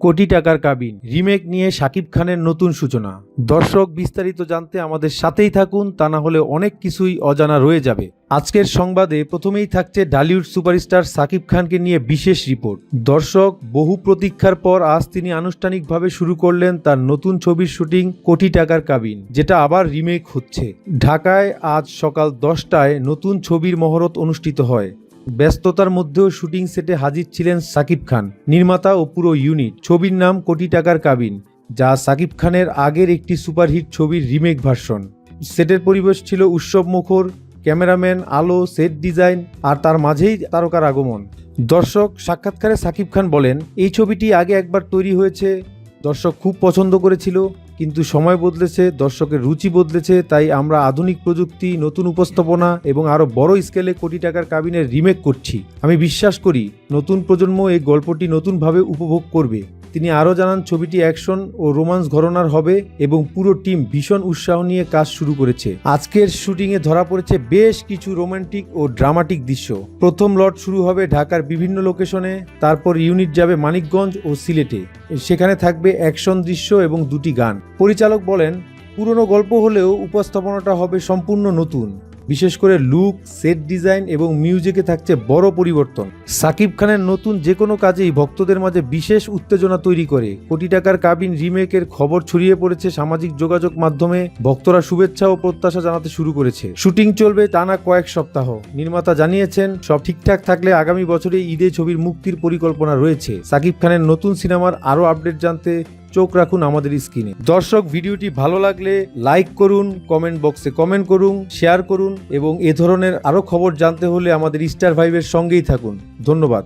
কোটি টাকার কাবিন। রিমেক নিয়ে শাকিব খানের নতুন সূচনা। দর্শক বিস্তারিত জানতে আমাদের সাথেই থাকুন, তা না হলে অনেক কিছুই অজানা রয়ে যাবে। আজকের সংবাদে প্রথমেই থাকছে ঢালিউড সুপারস্টার সাকিব খানকে নিয়ে বিশেষ রিপোর্ট। দর্শক, বহু প্রতীক্ষার পর আজ তিনি আনুষ্ঠানিকভাবে শুরু করলেন তার নতুন ছবির শুটিং কোটি টাকার কাবিন, যেটা আবার রিমেক হচ্ছে। ঢাকায় আজ সকাল দশটায় নতুন ছবির মহরত অনুষ্ঠিত হয়। ব্যস্ততার মধ্যেও শুটিং সেটে হাজির ছিলেন সাকিব খান। নির্মাতা ও পুরো ইউনিট। ছবির নাম কোটি টাকার কাবিন, যা সাকিব খানের আগের একটি সুপারহিট ছবির রিমেক ভার্সন। সেটের পরিবেশ ছিল উৎসব মুখর, ক্যামেরাম্যান, আলো, সেট ডিজাইন, আর তার মাঝেই তারকার আগমন। দর্শক সাক্ষাৎকারে সাকিব খান বলেন, এই ছবিটি আগে একবার তৈরি হয়েছে দর্শক খুব পছন্দ করেছিল, কিন্তু সময় বদলেছে, দর্শকের রুচি বদলেছে, তাই আমরা আধুনিক প্রযুক্তি, নতুন উপস্থাপনা এবং আরও বড় স্কেলে কোটি টাকার কাবিনের রিমেক করছি। আমি বিশ্বাস করি, নতুন প্রজন্ম এই গল্পটি নতুনভাবে উপভোগ করবে। তিনি আরও জানান, ছবিটি অ্যাকশন ও রোমান্স ঘরনার হবে এবং পুরো টিম ভীষণ উৎসাহ নিয়ে কাজ শুরু করেছে। আজকের শুটিংয়ে ধরা পড়েছে বেশ কিছু রোমান্টিক ও ড্রামাটিক দৃশ্য। প্রথম লট শুরু হবে ঢাকার বিভিন্ন লোকেশনে, তারপর ইউনিট যাবে মানিকগঞ্জ ও সিলেটে। সেখানে থাকবে অ্যাকশন দৃশ্য এবং দুটি গান। পরিচালক বলেন, পুরনো গল্প হলেও উপস্থাপনাটা হবে সম্পূর্ণ নতুন। বিশেষ করে লুক সেট ডিজাইন এবং মিউজিকে থাকছে বড় পরিবর্তন। সাকিব খানের নতুন যে কোনো কাজেই ভক্তদের মাঝে বিশেষ উত্তেজনা তৈরি করে। কোটি টাকার কাবিন রিমেকের খবর ছড়িয়ে পড়েছে সামাজিক যোগাযোগ মাধ্যমে। ভক্তরা শুভেচ্ছা ও প্রত্যাশা জানাতে শুরু করেছে। শুটিং চলবে টানা কয়েক সপ্তাহ। নির্মাতা জানিয়েছেন, সব ঠিকঠাক থাকলে আগামী বছরে ঈদে ছবির মুক্তির পরিকল্পনা রয়েছে। সাকিব খানের নতুন সিনেমার আরও আপডেট জানতে চোখ রাখুন আমাদের স্ক্রিনে। দর্শক, ভিডিওটি ভালো লাগলে লাইক করুন, কমেন্ট বক্সে কমেন্ট করুন, শেয়ার করুন এবং এ ধরনের আরও খবর জানতে হলে আমাদের স্টার ভাইবের সঙ্গেই থাকুন। ধন্যবাদ।